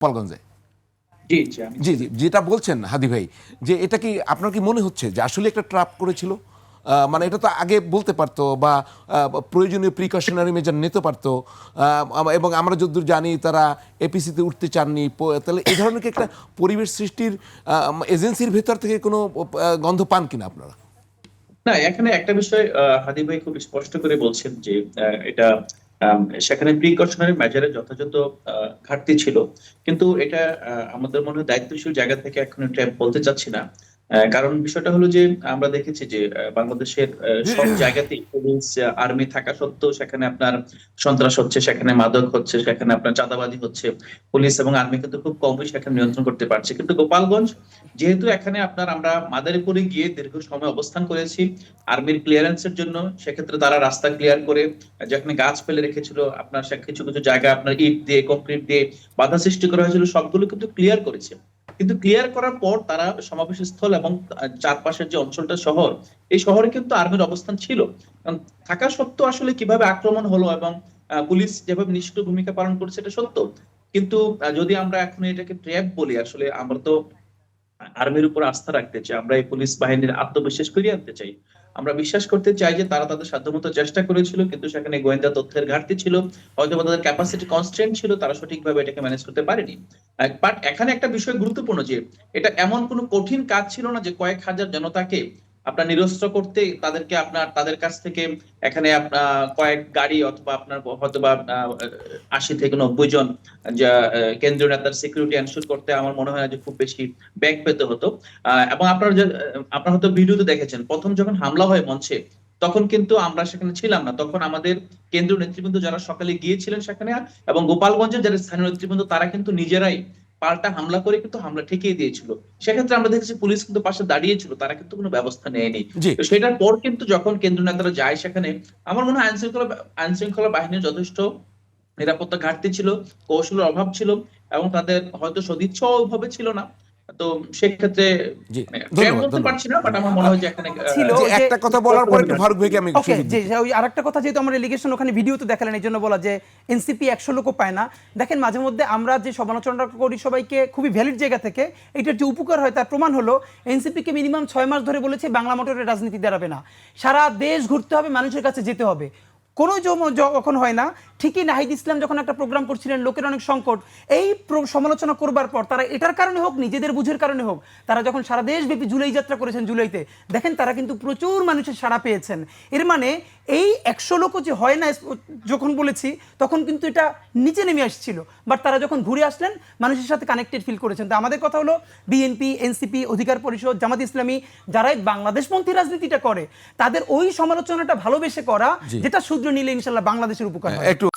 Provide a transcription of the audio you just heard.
গোপালগঞ্জে জি জি যেটা বলছেন হাদি ভাই যে এটা কি আপনার কি মনে হচ্ছে যে আসলে একটা ট্রাপ করেছিল? মানে এটা তো আগে বলতে পারতো বা প্রয়োজনীয় প্রিকশনারি মেজার নিতে পারতো। এবং আমরা যতদূর জানি তারা এপিসিতে উঠতে চাননি। তাহলে এই ধরনের কি একটা পরিবেশ সৃষ্টির এজেন্সির ভেতর থেকে কোনো গন্ধ পান কিনা আপনারা? না এখানে একটা বিষয় হাদি ভাই খুব স্পষ্ট করে বলছেন যে এটা সেখানে প্রিকশনারি মেজারে যথাযথ ঘাটতি ছিল। কিন্তু এটা আমাদের মনে হয় দায়িত্বশীল জায়গা থেকে এখন এটা বলতে চাচ্ছি না। কারণ বিষয়টা হলো যে আমরা দেখেছি যে বাংলাদেশের সব জায়গাতেই পুলিশ আর্মি থাকা সত্ত্বেও সেখানে আপনার সন্ত্রাস হচ্ছে সেখানে মাদক হচ্ছে সেখানে আপনার চাঁদাবাজি হচ্ছে। পুলিশ এবং আর্মি কিন্তু খুব কমই সেখানে নিয়ন্ত্রণ করতে পারছে। কিন্তু গোপালগঞ্জ যেহেতু এখানে আপনার আমরা মাদারীপুরে গিয়ে দীর্ঘ সময় অবস্থান করেছি আর্মির ক্লিয়ারেন্সের জন্য সেক্ষেত্রে তারা রাস্তা ক্লিয়ার করে যেখানে গাছ ফেলে রেখেছিল আপনার কিছু কিছু জায়গা আপনার ইট দিয়ে কংক্রিট দিয়ে বাধা সৃষ্টি করা হয়েছিল সবগুলো কিন্তু ক্লিয়ার করেছে। কিন্তু ক্লিয়ার করার পর তারা সমাবেশ স্থল এবং চারপাশের যে অঞ্চলটা শহর, এই শহরে কিন্তু আর্মির অবস্থান ছিল। থাকা সত্ত্বেও আসলে কীভাবে আক্রমণ হলো এবং পুলিশ যেভাবে নিষ্ক্রিয় ভূমিকা পালন করছে এটা সত্য। কিন্তু যদি আমরা এখন এটাকে ট্র্যাপ বলি, আসলে আমরা তো আর্মির উপর আস্থা রাখতে চাই, আমরা এই পুলিশ বাহিনীর আত্মবিশ্বাস ফিরিয়ে আনতে চাই। আমরা বিশ্বাস করতে চাই যে তারা তাদের সাধ্যমতো চেষ্টা করেছিল, কিন্তু সেখানে গোয়েন্দা তথ্যের ঘাটতি ছিল হয়তো তাদের ক্যাপাসিটি কনস্ট্রেন্ট ছিল, তারা সঠিকভাবে এটাকে ম্যানেজ করতে পারেনি। বাট এখানে একটা বিষয় গুরুত্বপূর্ণ যে, এটা এমন কোনো কঠিন কাজ ছিল না যে কয়েক হাজার জনতাকে আপনার নিরস্ত্র করতে তাদেরকে আপনার, তাদের কাছ থেকে এখানে আপনার কয়েক গাড়ি অথবা আপনার হয়তো বা আশি থেকে নব্বই জন, যা কেন্দ্রীয় নেতার সিকিউরিটি এনশিওর করতে আমার মনে হয় যে খুব বেশি ব্যাগ পেতে হতো। এবং আপনারা আপনারা হয়তো ভিডিওতে দেখেছেন, প্রথম যখন হামলা হয় মঞ্চে, তখন কিন্তু আমরা সেখানে ছিলাম না। তখন আমাদের কেন্দ্রীয় নেতৃবৃন্দ যারা সকালে গিয়েছিলেন সেখানে, এবং গোপালগঞ্জের যারা স্থানীয় নেতৃবৃন্দ, তারা কিন্তু নিজেরাই পাল্টা হামলা করে কিন্তু হামলা ঠেকিয়ে দিয়েছিল। সেক্ষেত্রে আমরা দেখেছি পুলিশ কিন্তু পাশে দাঁড়িয়েছিল তারা কিন্তু কোনো ব্যবস্থা নেয়নি। সেটার পর কিন্তু যখন কেন্দ্র নেতারা যায় সেখানে আমার মনে হয় আইন শৃঙ্খলা আইন শৃঙ্খলা বাহিনীর যথেষ্ট নিরাপত্তা ঘাটতি ছিল কৌশলের অভাব ছিল এবং তাদের হয়তো সদিচ্ছাও ওইভাবে ছিল না। তো সেক্ষেত্রে জি মানে ধন্যবাদ, ট্র্যাপ বলতে ধন্যবাদ। পারছি না বাট আমার মনে হয় যে এখানে আহ, ছিল। যে যে- একটা কথা বলার পর একটু ফারুক ভাইকে আমি ওই আরেকটা কথা যেহেতু আমার এলিগেশন ওখানে ভিডিওতে দেখালেন এই জন্য বলা যে এনসিপি একশো লোকও পায় না দেখেন মাঝে মধ্যে আমরা যে সমালোচনা করি সবাইকে খুবই ভ্যালিড জায়গা থেকে এটার যে উপকার হয় তার প্রমাণ হলো এনসিপিকে মিনিমাম ছয় মাস ধরে বলেছে বাংলা মোটরের রাজনীতি দাঁড়াবে না সারা দেশ ঘুরতে হবে মানুষের কাছে যেতে হবে কোনো জম- যখন হয় না ঠিকই নাহিদ ইসলাম যখন একটা প্রোগ্রাম করছিলেন লোকের অনেক সংকট এই সমালোচনা করবার পর তারা এটার কারণে হোক নিজেদের বুঝের কারণে হোক তারা যখন সারা দেশব্যাপী জুলাই যাত্রা করেছেন জুলাইতে দেখেন তারা কিন্তু প্রচুর মানুষের সাড়া পেয়েছেন। এর মানে এই একশো লোকও যে হয় না যখন বলেছি তখন কিন্তু এটা নিচে নেমে আসছিল। বাট তারা যখন ঘুরে আসলেন মানুষের সাথে কানেক্টেড ফিল করেছেন। তো আমাদের কথা হলো বিএনপি এনসিপি অধিকার পরিষদ জামাত ইসলামী যারা এই বাংলাদেশপন্থী রাজনীতিটা করে তাদের ওই সমালোচনাটা ভালোবেসে করা যেটা শুধু নিলে ইনশাল্লাহ বাংলাদেশের উপকার একটু